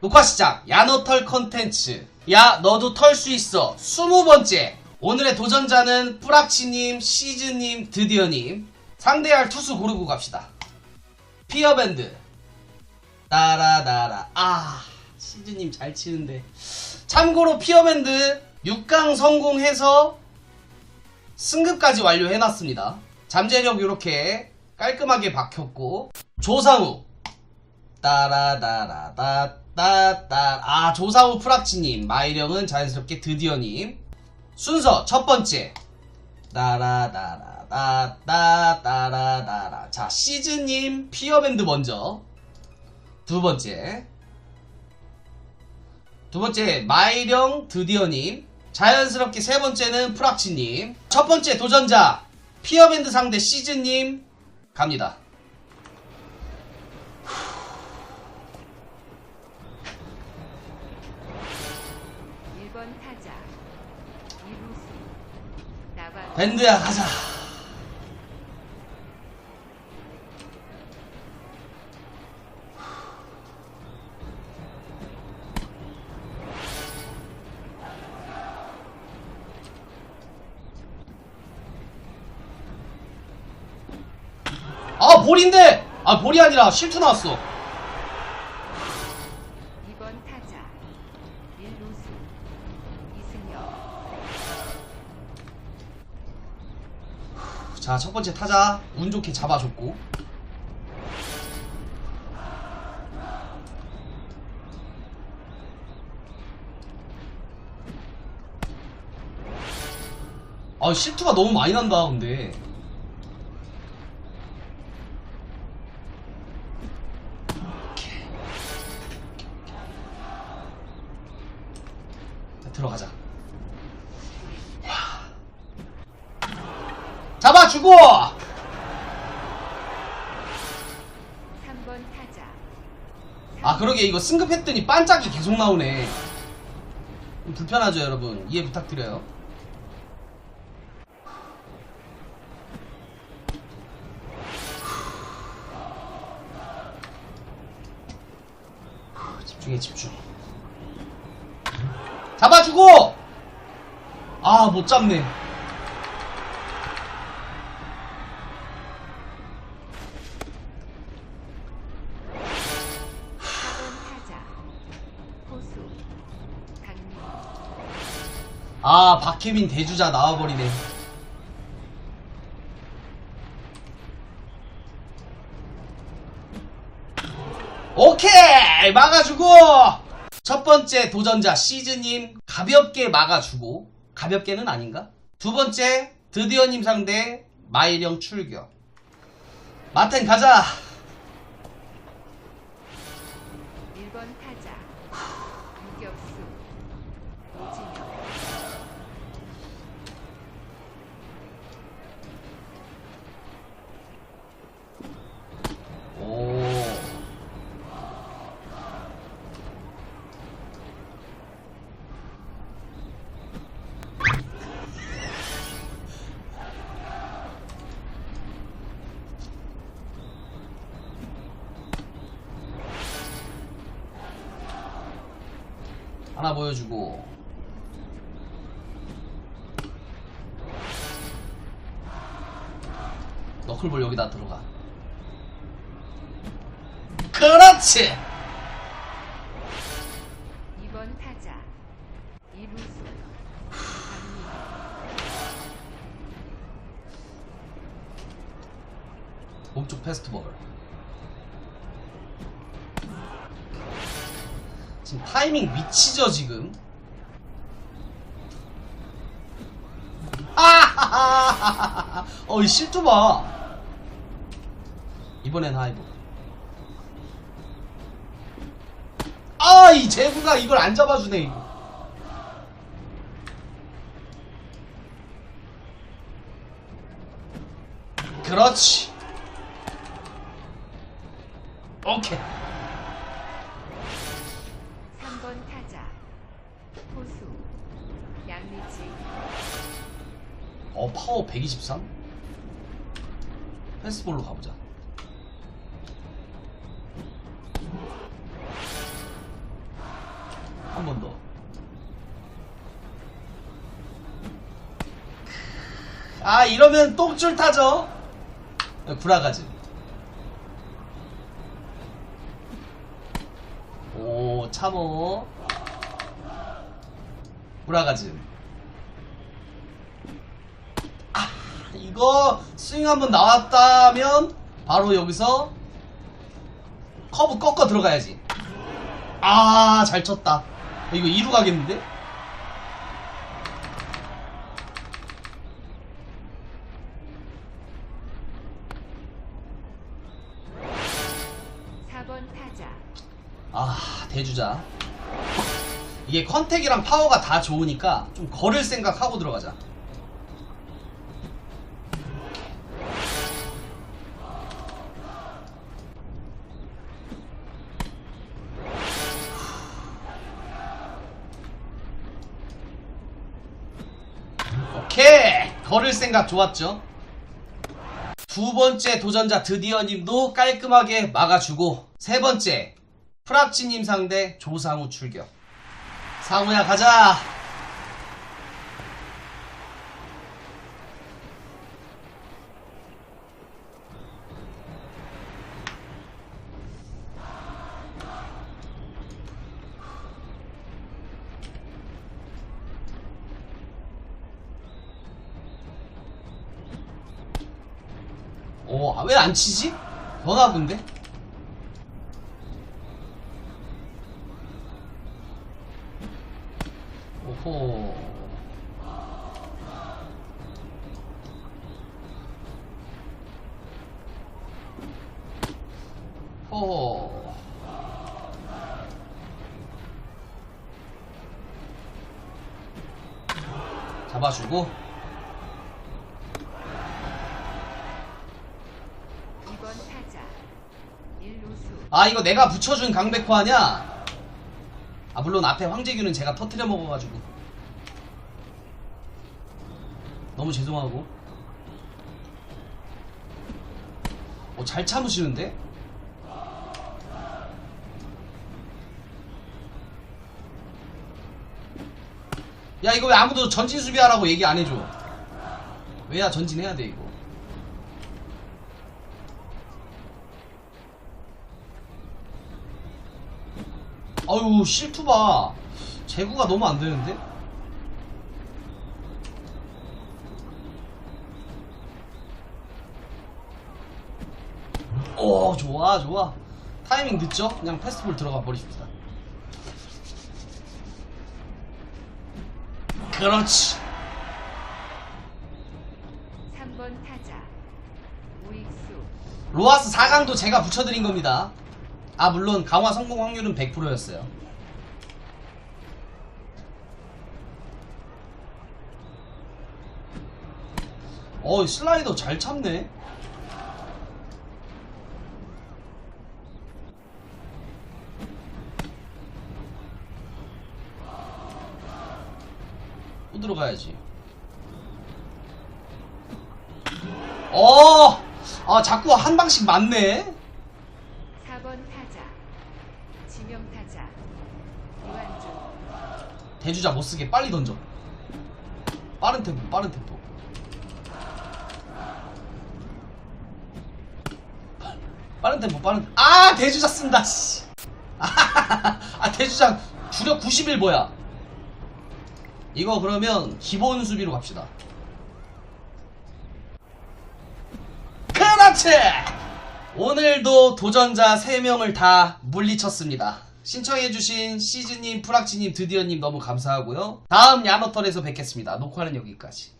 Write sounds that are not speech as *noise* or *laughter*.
녹화 시작. 야너털 컨텐츠. 야, 너도 털 수 있어. 20번째. 오늘의 도전자는 뿌락치님, 시즈님, 드디어님. 상대할 투수 고르고 갑시다. 피어밴드. 따라따라. 아, 시즈님 잘 치는데. 참고로 피어밴드 6강 성공해서 승급까지 완료해놨습니다. 잠재력 이렇게 깔끔하게 박혔고 조상우 따라따라따 따따. 아 조상우 프락치님. 마이령은 자연스럽게 드디어님. 순서 첫 번째. 따라따라따따따라따라. 자 시즈님 피어밴드 먼저. 두 번째. 두 번째 마이령 드디어님. 자연스럽게 세 번째는 프락치님. 첫 번째 도전자 피어밴드 상대 시즈님. 갑니다 밴드야 가자. 아 볼인데! 아 볼이 아니라 실투 나왔어 자 첫 번째 타자 운 좋게 잡아줬고. 아 실투가 너무 많이 난다 근데 자, 들어가자 잡아주고! 3번 타자. 아 그러게. 이거 승급했더니 반짝이 계속 나오네. 좀 불편하죠 여러분. 이해 부탁드려요. 집중해 집중. 잡아주고! 아 못 잡네 아 박혜민 대주자 나와버리네. 오케이! 막아주고! 첫 번째 도전자 시즈님 가볍게 막아주고 가볍게는 아닌가? 두 번째 드디어님 상대 마이령 출격. 마텐 가자! 1번 타자. 유격수. 오진 하나 보여주고. 너클볼 여기다 들어가. 그렇지! 2번 타자 이루수. 몸쪽 패스트볼 지금 타이밍 미치죠 지금? 아! *laughs* 어이 실투 봐. 이번엔 하이브 아이 제구가 이걸 안 잡아주네. 이거 그렇지. 오케이 어 파워 123? 패스볼로 가보자. 한 번 더. 아 이러면 똥줄 타죠. 구라가지. 오 참호 구라가지. 이거 스윙 한번 나왔다면 바로 여기서 커브 꺾어 들어가야지. 아 잘 쳤다. 이거 2루 가겠는데? 사번 타자. 아 대주자. 이게 컨택이랑 파워가 다 좋으니까 좀 걸을 생각하고 들어가자 걸을 생각 좋았죠. 두 번째 도전자 드디어님도 깔끔하게 막아주고 세 번째 프락치님 상대 조상우 출격. 상우야 가자 오, 왜 안 치지? 변화군데? 오호. 호호. 잡아주고. 2번 타자 1루수 아 이거 내가 붙여준 강백호 아냐? 아 물론 앞에 황재규는 제가 터트려 먹어가지고 너무 죄송하고 어, 잘 참으시는데? 야 이거 왜 아무도 전진 수비하라고 얘기 안 해줘 왜야 전진해야 돼 이거 아유 실투 봐. 제구가 너무 안 되는데? 오 좋아 좋아. 타이밍 늦죠? 그냥 패스트볼 들어가 버리십시다. 그렇지. 3번 타자. 우익수. 로하스 4강도 제가 붙여드린 겁니다 아 물론 강화 성공 확률은 100%였어요 어 슬라이더 잘 참네 또 들어가야지 어! 아, 자꾸 한 방씩 맞네? 4번 타자 지명 타자 유한준 대주자 못 쓰게 빨리 던져. 빠른 템포, 빠른 템포. 빠른 템포, 빠른. 아, 대주자 쓴다, 씨. *laughs* 아, 대주자 주력 91 뭐야? 이거 그러면 기본 수비로 갑시다. 그렇지! 오늘도 도전자 3명을 다 물리쳤습니다. 신청해주신 시즈님, 프락치님, 드디어님 너무 감사하고요. 다음 야노털에서 뵙겠습니다. 녹화는 여기까지.